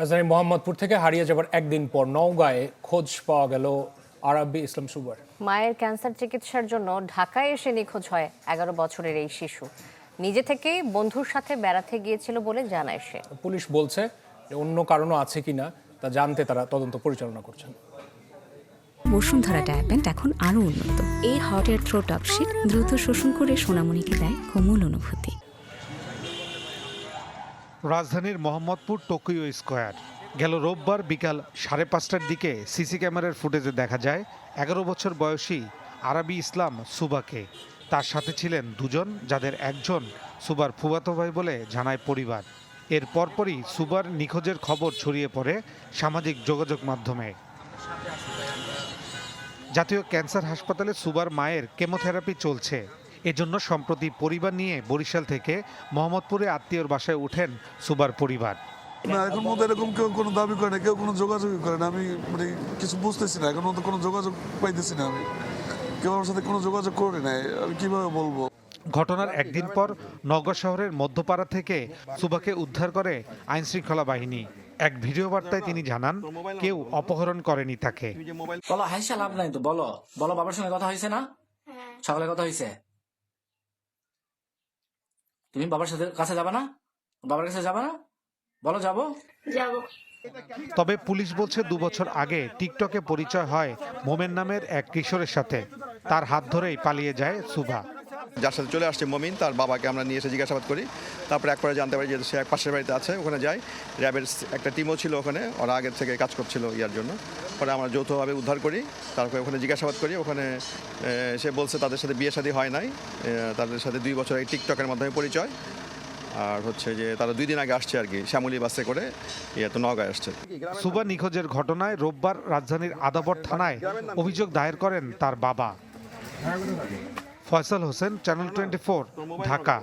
রাজধানী মোহাম্মদপুর থেকে হারিয়ে যাবার একদিন পর নওগাঁয়ে খোঁজ পাওয়া গেল আরবি ইসলাম সুবার মায়ের ক্যান্সার চিকিৎসার জন্য ঢাকায় এসে নিখোঁজ হয় এগারো বছরের এই শিশু। নিজে থেকেই বন্ধুর সাথে বেড়াতে গিয়েছিল বলে জানায় সে। পুলিশ বলছে যে অন্য কারণও আছে কিনা তা জানতে তারা তদন্ত পরিচালনা করছেন। বসুন্ধরা ডায়াপেন্ট এখন আরও উন্নত। এই হট এয়ার থ্রো টপশিট দ্রুত শোষণ করে সোনামণিকে দেয় কোমল অনুভূতি। রাজধানীর মোহাম্মদপুর টোকিও স্কোয়ার। গেল রোববার বিকাল সাড়ে পাঁচটার দিকে সিসি ক্যামেরার ফুটেজে দেখা যায়, এগারো বছর বয়সী আরবি ইসলাম সুবাকে। তার সাথে ছিলেন দুজন, যাদের একজন সুবার ফুবাতো ভাই বলে জানায় পরিবার। এর পরপরই সুবার নিখোঁজের খবর ছড়িয়ে পড়ে সামাজিক যোগাযোগ মাধ্যমে। জাতীয় ক্যান্সার হাসপাতালে সুবার মায়ের কেমোথেরাপি চলছে। এজন্য সম্প্রতি পরিবার নিয়ে বরিশাল থেকে মোহাম্মদপুরে আত্মীয়র বাসায় ওঠেন সুবার পরিবার। না এখন মধ্যে এরকম কেউ কোনো দাবি করে না কেউ কোনো যোগাযোগই করে না। আমি মানে কিছু বুঝতেছি না এখন মধ্যে কোনো যোগাযোগ পাইতেছি না আমি। কেউ আমার সাথে কোনো যোগাযোগ করে নাই আমি কীভাবে বলব? ঘটনার একদিন পর নগর শহরের মধ্যপাড়া থেকে সুবাকে উদ্ধার করে আইনশৃঙ্খলা বাহিনী। এক ভিডিও বার্তায় তিনি জানান কেউ অপহরণ করেনি তাকে। বলো হাইসা লাভ নাই তো বলো। বলো বাবার সঙ্গে কথা হয়েছে না? সকালে কথা হয়েছে? তুমি বাবার সাথে কাছে যাবে না? বাবার কাছে যাবে না? বলো যাব। যাব। তবে পুলিশ বলছে দু বছর আগে টিকটকে পরিচয় হয় মোমেন নামের এক কিশোরের সাথে। তার হাত ধরেই পালিয়ে যায় সুভা। যার সাথে চলে আসছে মমিন তার বাবাকে আমরা নিয়ে এসে জিজ্ঞাসাবাদ করি। তারপরে একবারে জানতে পারি যে সে এক পাশের বাড়িতে আছে ওখানে যাই র্যাবের একটা টিমও ছিল ওখানে ওরা আগের থেকে কাজ করছিল ইয়ার জন্য। পরে আমরা যৌথভাবে উদ্ধার করি তারপরে ওখানে জিজ্ঞাসাবাদ করি। ওখানে সে বলছে তাদের সাথে বিয়ে শাদী হয় নাই তাদের সাথে দুই বছর এই টিকটকের মাধ্যমে পরিচয়। আর হচ্ছে যে তারা দুই দিন আগে আসছে আর কি শ্যামলী বাসে করে ইয়ে তো নগায় আসছে। সুবা নিখোঁজের ঘটনায় রোববার রাজধানীর আদাবর থানায় অভিযোগ দায়ের করেন তার বাবা। Faisal Hossain channel twenty Dhaka